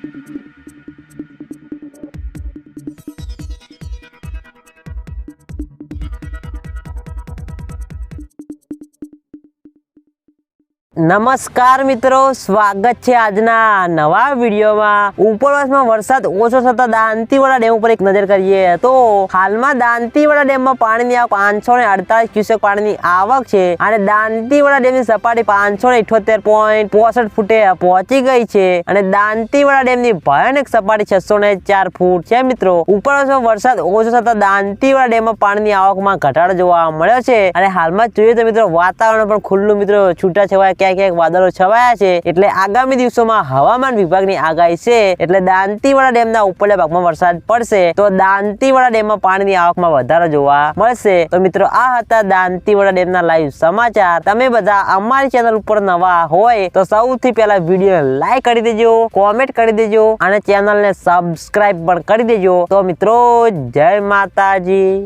Thank you. નમસ્કાર મિત્રો, સ્વાગત છે આજના નવા વિડીયોમાં. ઉપરવાસમાં વરસાદ ઓછો થતા દાંતીવાડા ડેમ ઉપર એક નજર કરીએ તો હાલમાં દાંતીવાડા ડેમમાં પાણીની આવક પાંચસો ને અડતાલીસ ક્યુસેક પાણીની આવક છે અને દાંતીવાડા ડેમની સપાટી પાંચસો ને ઇઠોતેર પોઈન્ટ પોસઠ ફૂટે પહોંચી ગઈ છે અને દાંતીવાડા ડેમની ભયાનક સપાટી છસો ને ચાર ફૂટ છે મિત્રો. ઉપરવાસમાં વરસાદ ઓછો થતા દાંતીવાડા ડેમમાં પાણીની આવકમાં ઘટાડો જોવા મળ્યો છે અને હાલમાં જોઈએ તો મિત્રો વાતાવરણ પણ ખુલ્લું મિત્રો છૂટા છવાયા ક્યાંક ક્યાંક વાદળો છવાયા છે. એટલે આગામી દિવસોમાં હવામાન વિભાગની આગાહી છે. એટલે દાંતીવાડા ડેમના ઉપરના ભાગમાં વરસાદ પડશે. તો દાંતીવાડા ડેમમાં પાણીની આવકમાં વધારો જોવા મળશે. તો મિત્રો, આ હતા દાંતીવાડા ડેમના લાઈવ સમાચાર. તમે બધા અમારી ચેનલ ઉપર નવા હોય, તો સૌથી પહેલા વીડિયો લાઈક કરી દેજો કોમેન્ટ કરી દેજો, અને ચેનલને સબસ્ક્રાઇબ પણ કરી દેજો. તો મિત્રો, જય માતાજી.